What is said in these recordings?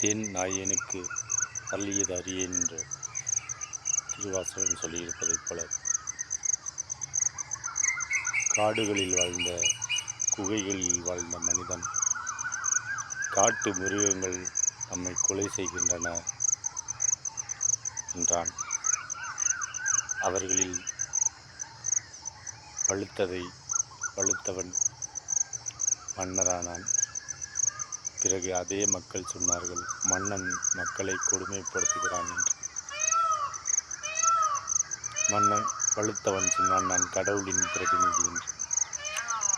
தேன் நாயனுக்கு அருளியது அறியேன் என்று திருவாசகம் சொல்லியிருப்பதைப் போல காடுகளில் வாழ்ந்த குகைகளில் வாழ்ந்த மனிதன் காட்டு மிருகங்கள் நம்மை கொலை செய்கின்றன என்றான். அவர்களில் பழுத்ததை பழுத்தவன் மன்னரானான். பிறகு அதே மக்கள் சொன்னார்கள் மன்னன் மக்களை கொடுமைப்படுத்துகிறான் என்று. மன்னன் பழுத்தவன் சொன்னான் நான் கடவுளின் பிரதிநிதி என்று.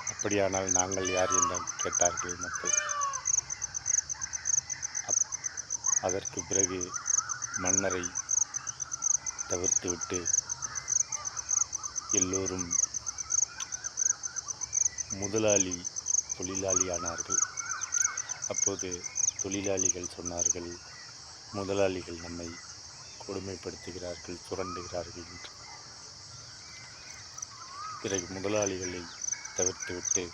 அப்படியானால் நாங்கள் யார்? என்று கேட்டார்கள் மக்கள். அப் அதற்கு பிறகு மன்னரை தவிர்த்துவிட்டு எல்லோரும் முதலாளி தொழிலாளி ஆனார்கள் அப்போது தொழிலாளிகள் சொன்னார்கள் முதலாளிகள் நம்மை கொடுமைப்படுத்துகிறார்கள் சுரண்டுகிறார்கள் என்று. பிறகு முதலாளிகளை தவிர்த்துவிட்டு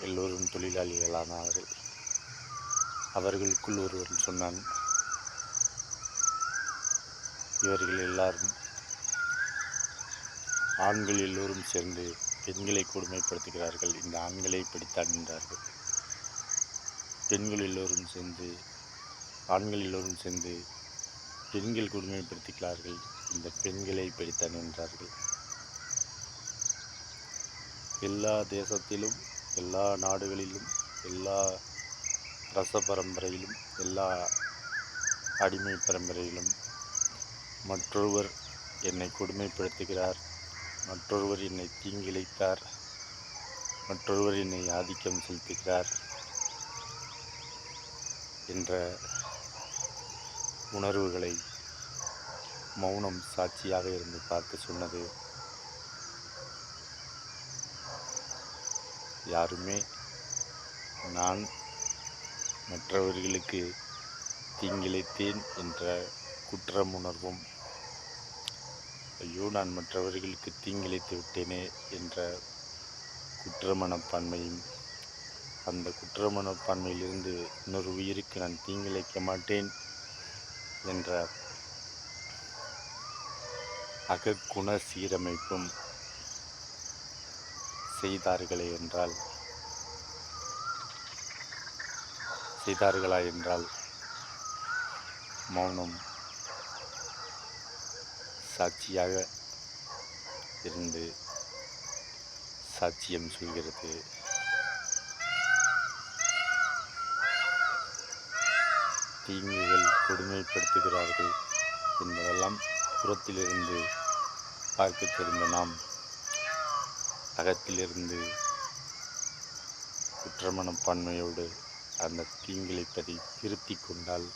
எல்லோரும் தொழிலாளிகளானார்கள். அவர்களுக்குள் ஒருவன் சொன்னான் இவர்கள் எல்லாரும் ஆண்கள் எல்லோரும் சேர்ந்து பெண்களை கொடுமைப்படுத்துகிறார்கள் இந்த ஆண்களை பிடித்தான் என்றார்கள் பெண்கள் எல்லோரும் சேர்ந்து ஆண்கள் எல்லோரும் சேர்ந்து பெண்கள் கொடுமைப்படுத்துகிறார்கள். இந்த பெண்களை பிடித்தான் என்றார்கள் எல்லா தேசத்திலும் எல்லா நாடுகளிலும் எல்லா ரச பரம்பரையிலும் எல்லா அடிமை பரம்பரையிலும் மற்றொருவர் என்னை கொடுமைப்படுத்துகிறார். மற்றொருவர் என்னை தீங்கிழைத்தார். மற்றொருவர் என்னை ஆதிக்கம் செலுத்துகிறார். என்ற உணர்வுகளை மௌனம் சாட்சியாக இருந்து பார்த்து சொன்னது யாருமே நான் மற்றவர்களுக்கு தீங்கிழைத்தேன் என்ற குற்றம் உணர்வும் ஐயோ நான் மற்றவர்களுக்கு தீங்கிழைத்து விட்டேனே என்ற குற்ற மனப்பான்மையும் அந்த குற்ற மனப்பான்மையிலிருந்து இன்னொரு உயிருக்கு நான் தீங்கிழைக்க மாட்டேன் என்ற அகக்குண சீரமைப்பும் செய்தார்களே என்றால் செய்தார்களா என்றால் மௌனம் சாட்சியாக இருந்து சாட்சியம் சொல்கிறது. தீங்குகள் கொடுமைப்படுத்துகிறார்கள் என்பதெல்லாம் புறத்திலிருந்து பார்க்க தெரிந்த நாம் அகத்திலிருந்து குற்றமனப்பான்மையோடு அந்த தீங்கிழைப்பதை திருத்தி கொண்டால்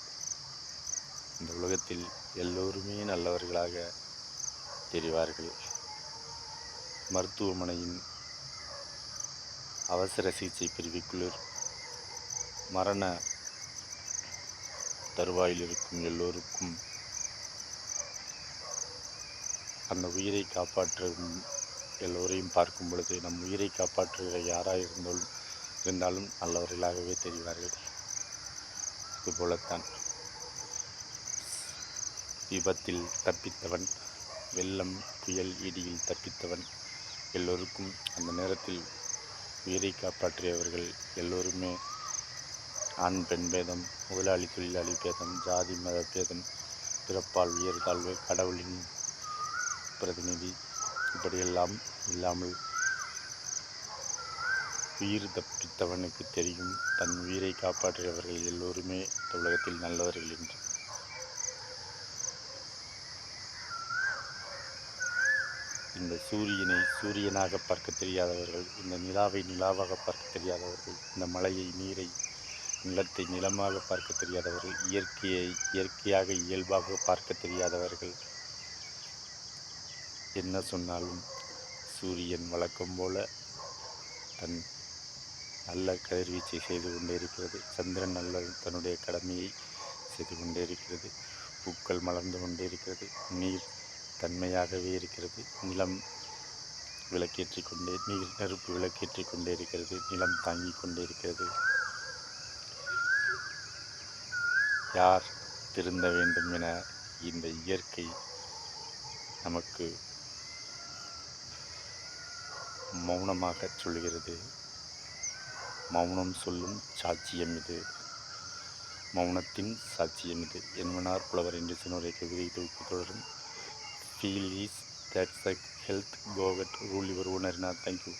இந்த உலகத்தில் எல்லோருமே நல்லவர்களாக தெரிவார்கள். மருத்துவமனையின் அவசர சிகிச்சை பிரிவுக்குள் மரண தருவாயில் இருக்கும் எல்லோருக்கும் அந்த உயிரை காப்பாற்றும் எல்லோரையும் பார்க்கும் பொழுது நம் உயிரை காப்பாற்றுகிற யாராக இருந்தாலும் இருந்தாலும் நல்லவர்களாகவே தெரிவார்கள். இதுபோலத்தான் விபத்தில் தப்பித்தவன் வெள்ளம் புயல் இடியில் தப்பித்தவன் எல்லோருக்கும் அந்த நேரத்தில் உயிரை காப்பாற்றியவர்கள் எல்லோருமே ஆண் பெண் பேதம் முதலாளி தொழிலாளி பேதம் ஜாதி மத பேதம் பிறப்பால் உயர் தாழ்வு கடவுளின் பிரதிநிதி இப்படியெல்லாம் இல்லாமல் உயிர் தப்பித்தவனுக்கு தெரியும். தன் உயிரை காப்பாற்றியவர்கள் எல்லோருமே உலகத்தில் நல்லவர்கள் என்று. இந்த சூரியனை சூரியனாக பார்க்க தெரியாதவர்கள் இந்த நிலாவை நிலாவாக பார்க்க தெரியாதவர்கள் இந்த மலையை நீரை நிலத்தை நிலமாக பார்க்க தெரியாதவர்கள் இயற்கையை இயற்கையாக இயல்பாக பார்க்க தெரியாதவர்கள். என்ன சொன்னாலும் சூரியன் வழக்கம் போல தன் நல்ல கதிர்வீச்சை செய்து கொண்டே இருக்கிறது. சந்திரன் நல்ல தன்னுடைய கடமையை செய்து கொண்டே இருக்கிறது. பூக்கள் மலர்ந்து கொண்டே இருக்கிறது. நீர் தன்மையாகவே இருக்கிறது. நிலம் விளக்கேற்றி கொண்டே நீர் நெருப்பு விளக்கேற்றி கொண்டே இருக்கிறது. நிலம் தாங்கி கொண்டே இருக்கிறது. யார் திருந்த வேண்டும் என இந்த இயற்கை நமக்கு மௌனமாக சொல்கிறது. மௌனம் சொல்லும் சாட்சியம் இது. மௌனத்தின் சாட்சியம் இது. என்பனார் புலவர் என்று சின்னோரை கவிதை தொகுப்பு தொடரும். Feel is that's a health covet rule your owner thank you